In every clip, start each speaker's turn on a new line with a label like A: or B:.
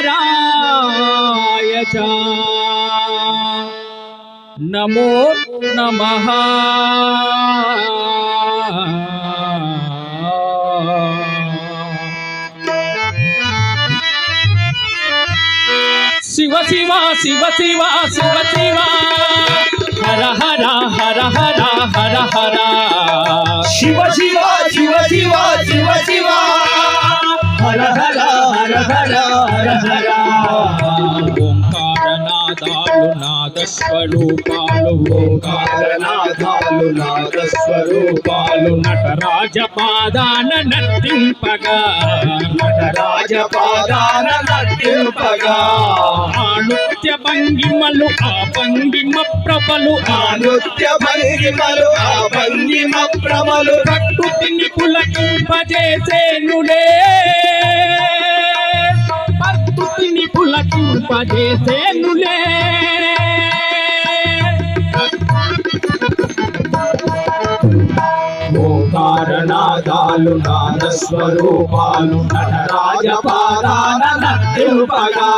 A: నకారాయ చ నమో నమః. శివ శివ శివ శివ శివ శివ. హర హర హర హర హర హర.
B: శివ శివ శివ శివ శివ శివ. హర హర హర హర హర హర
A: ఓంకారనాదాలు నాదస్వరూపాలు
B: ఓంకారనాథాలు నాద స్వరూపాలు
A: నటరాజ పాదాన నర్తింపగా
B: నటరాజ పాదాన నటింపగా
A: ఆణుత్య భంగిమలు ఆ భంగిమ ప్రభలు
B: ఆ నృత్య భంగిమలు ఆ భంగిమ ప్రమలు
A: కట్టు తిని పులకింపజేసేనులే. పులకింపజేసేనులే
B: ఓంకారనాదాలు నాద స్వరూపాలు నటరాజ పాదాన నటింపగా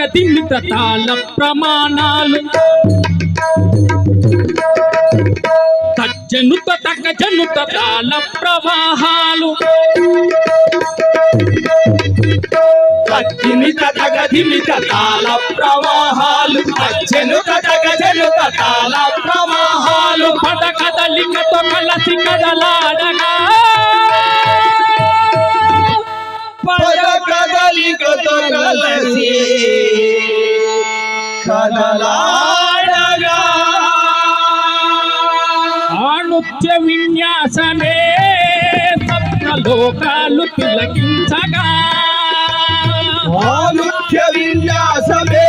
A: తగ్గ దిమిత తాళ ప్రమాణాలు. తజ్జనుత తగ్గ జనుత తాళ ప్రవాహాలు.
B: అత్తిమిత తగదిమిత తాళ ప్రవాహాలు. అచ్చనుక తగజనుక తాళ ప్రవాహాలు.
A: పద కదలికతో కలసి కదలాడగా.
B: పద కదలికతో కలసి కదలాడగా.
A: ఆణుత్య విన్యాసమే సప్త లోకాలు తిలకించగా.
B: ఆలుఖ్య విన్యాసమే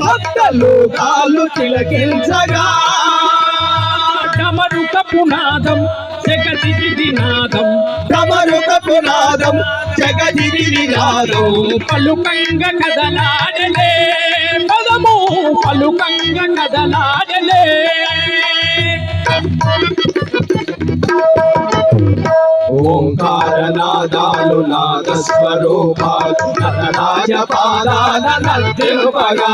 B: సప్త లోకాలు తిలకించగా.
A: పునాదం జగదిది నాదం.
B: డమరుక పునాదం జగదిరి వినాదం
A: పలుకంగ కదలాడలే. పదము పలుకంగ కదలాడలే.
B: ఓంకారనాదాలు నాద స్వరూపాలు నటరాజ పాదాల నర్తింపగా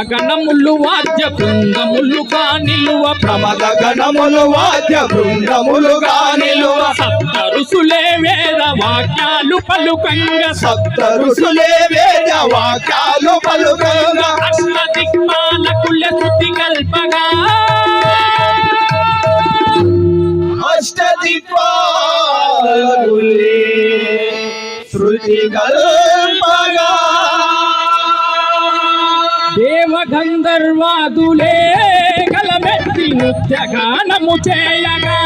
A: గణములు వాద్య బృందములుగా నిలువ
B: ప్రమద గణములు వాద్య బృందములుగా నిలువ
A: సప్త ఋషులే వేద వాక్యాలు పలుకంగ.
B: సప్త ఋషులే వేద వాక్యాలు పలుకంగా.
A: అష్ట దిక్పాలకుల శృతి కల్పగా.
B: అష్టదిక్పాలకులే శృతి కల్పగా.
A: దేవగంధర్వాదులే కలమెత్తి నృత్యగానము చేయగా.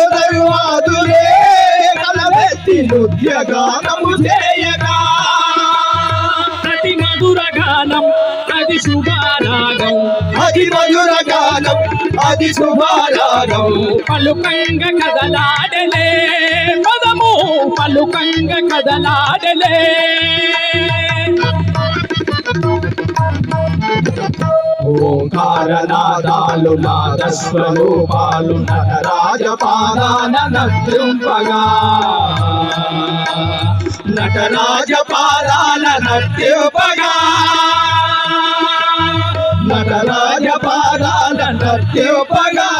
B: దేవగంధర్వాదులే కలమెత్తి నృత్య గానము చేయగా.
A: అతి మధుర గానం అది శుభారాగం
B: అతి మధుర గానం అది శుభారాగం
A: పలుకంగ కదలాడలే పదము పలుకంగ కదలాడలే.
B: ఓంకారనాదాలు నాదస్వరూపాలు నటరాజపాదాన నృంపగా పాదాన నృంపగా నటరాజపాదాల నృంపగా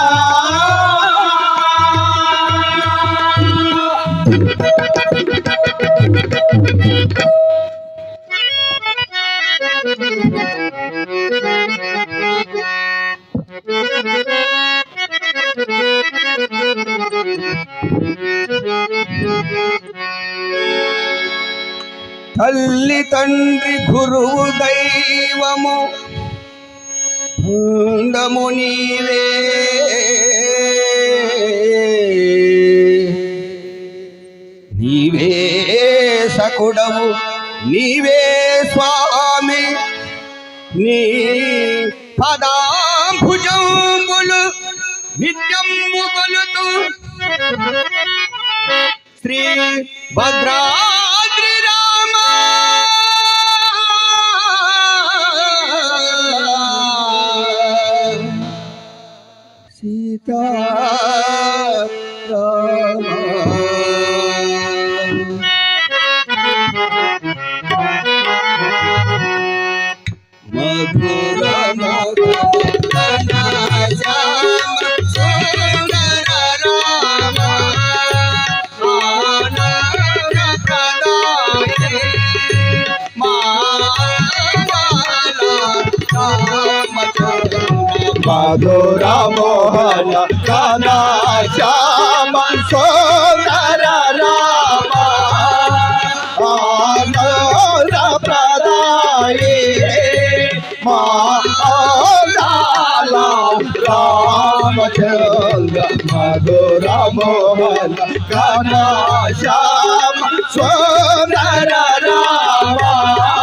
B: Thank you. తల్లి తండ్రి గురువు దైవము ఉండము నీవే. నీవే సకుడవు నీవే స్వామి నీ పదా నిత్యము కొలుతూ శ్రీ భద్రాద్రి రామ సీతా రామ সাধুরা মোহনা কানা শ্যামা সোনারা রামা। আনরা প্রদায়ে মা লালা। রামচন্দ্র মধুরা মোহনা কানা শ্যামা সোনারা রামা।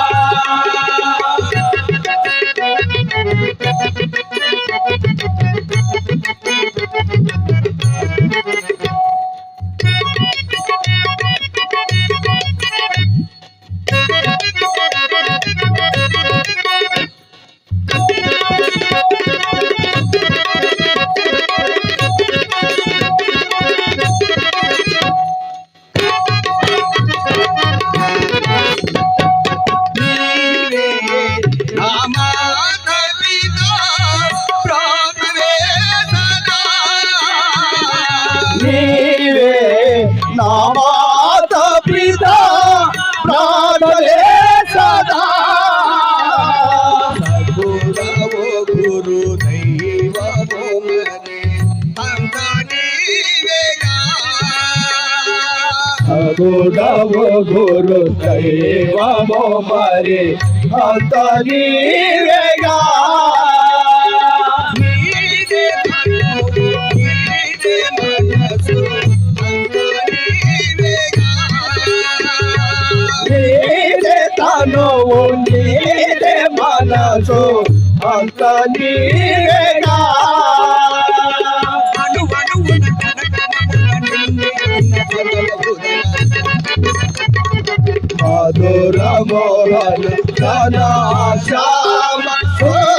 B: సగుడవు గురు దైవము మరి అంత నీవేగా నీదే నీదే మనసు, అంత నీవేగా. నీదే తనువు, నీదే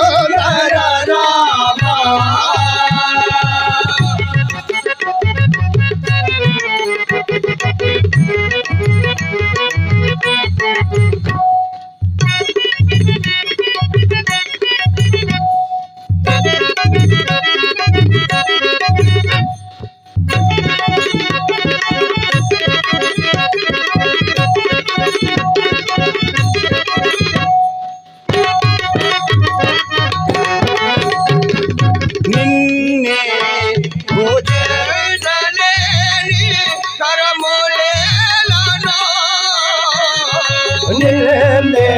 B: ತಂದೆ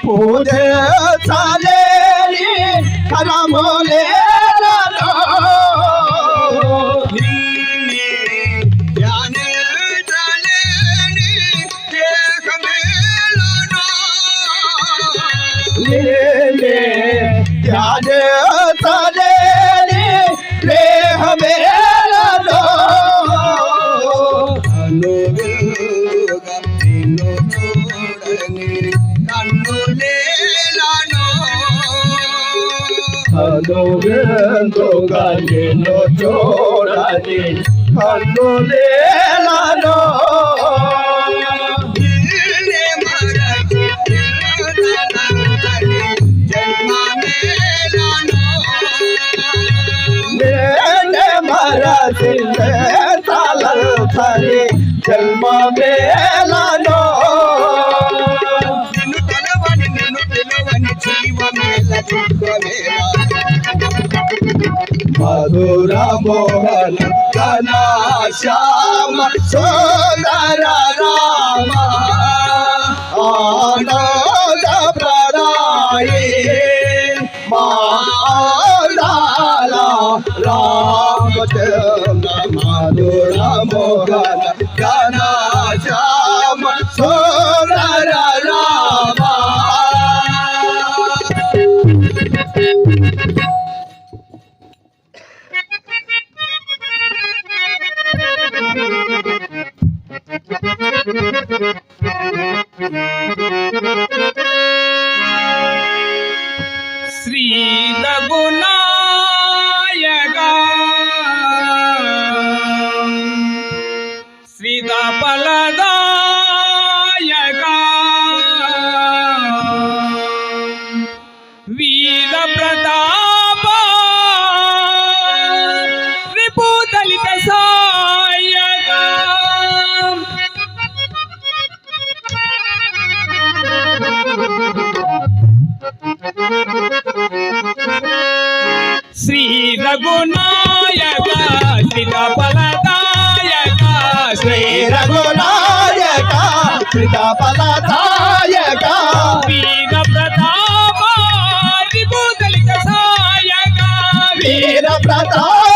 B: ಪೂಜೆ Oh, bole মধুর মোহন কানা শ্যাম সোনার রাম আনন্দ প্রদায়ী মা লালা রাম মধুর
A: মোহন రఘునాయక సీతాఫలదాయక శ్రీ రఘునాయక
B: సీతాఫలదాయక
A: వీర ప్రతాప సాయక
B: వీర ప్రతాప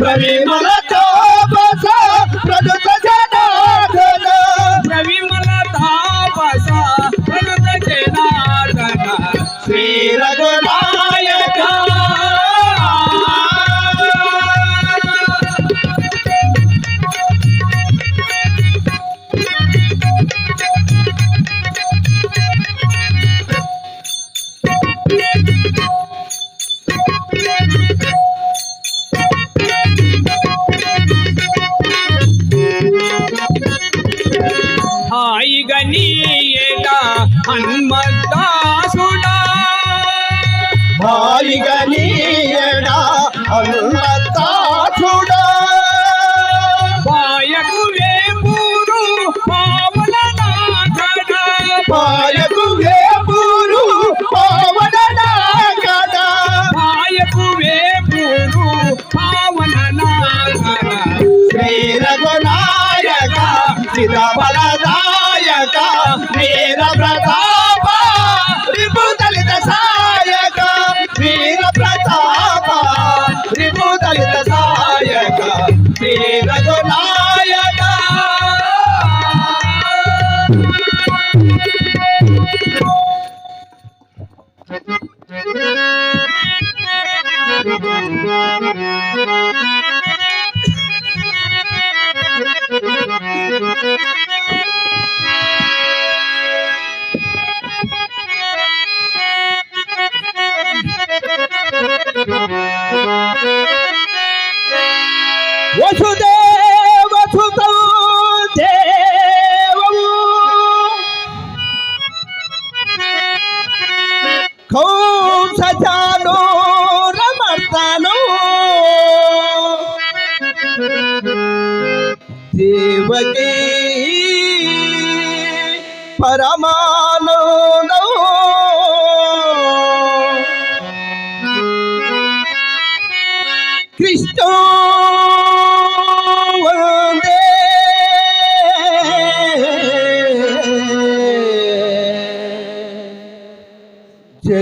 B: ಪ್ರವೀಣ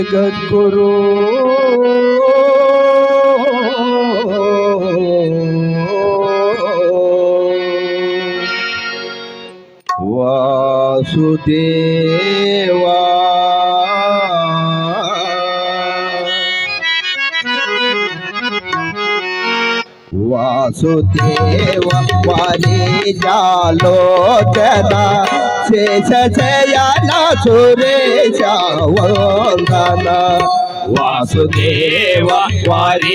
B: జగద్గురు. వాసుదేవా. వాసుదేవ వారిజాలోచన శేష శయన సురేశ వందన వాసుదేవ వారిజాలోచన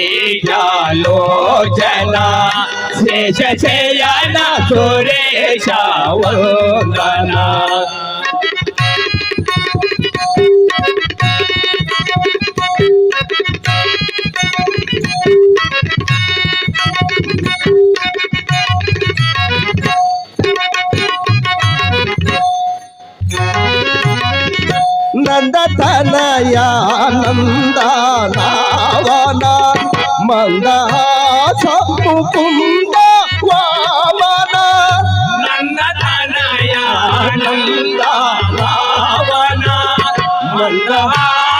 B: శేష శయన సురేశ వందన నందతనయానంద మంద మందహాస ముకుంద వామన
A: నందనయానంద భావన మందహాస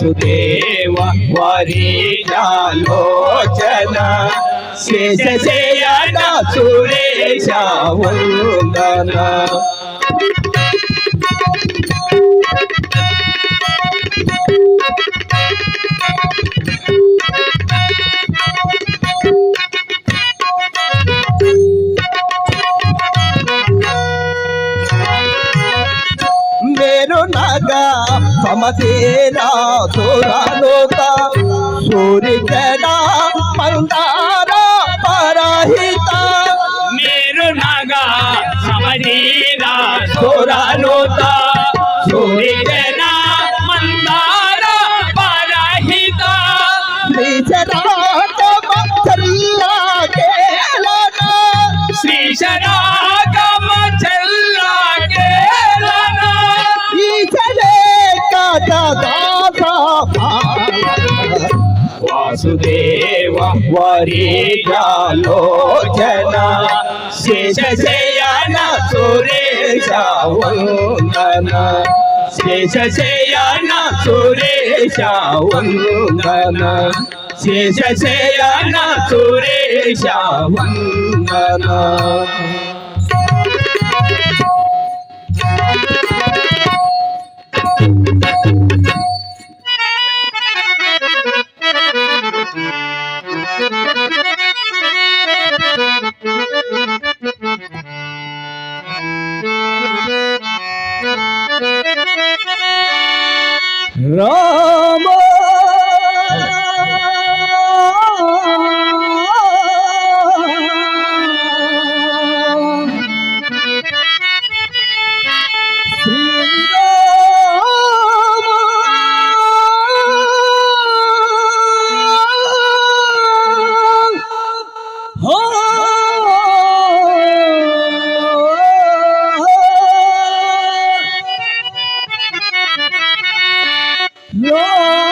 B: వాసుదేవ వరిజాలోచన శేష శయన సురేశ వందన మేరు సోరాలోక సూరి సురలోక సూర్యన మందార వాసుదేవ వరిజాలోచన శేష శయన సురేశ వందన శేష శయన సురేశ వందన శేష సురేశ వందన
C: Oh.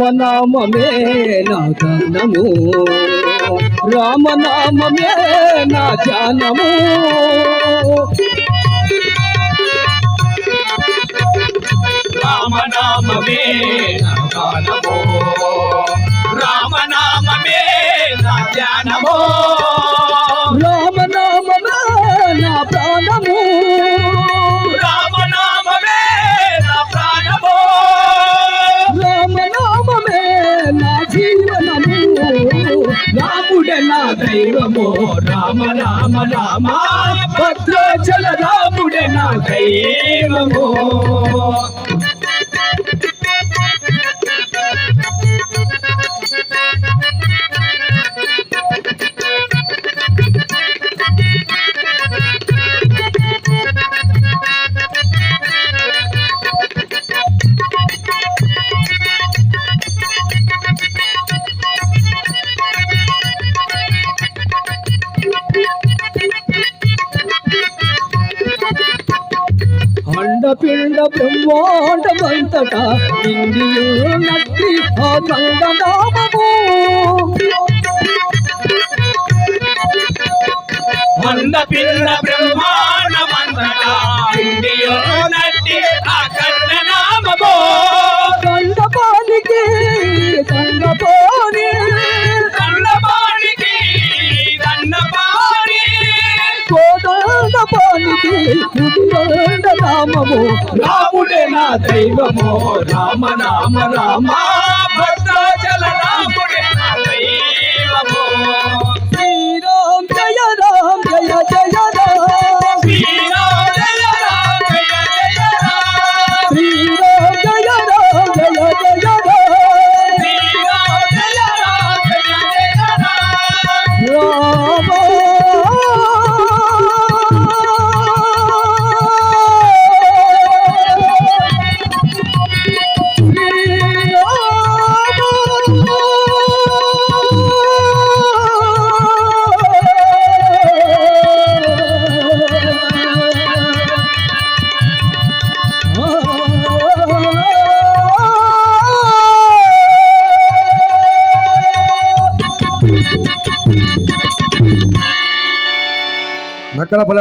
C: రామనామే నా జనము
A: రామనామే నా
C: జనము
A: రామనామే నా ధ్యానము.
C: రామనామమే నా ధ్యానము. దైవము. పిండ బ్రహ్మాండమంతట ఇండియున్నట్టి ఆ గంగనామము
A: వంద పిండ బ్రహ్మాండమంతట ఇండియున్నట్టి ఆ
C: గంగనామము కుబేర రాముడే నా దైవము రామ నామ రామా. sacó
D: la palabra.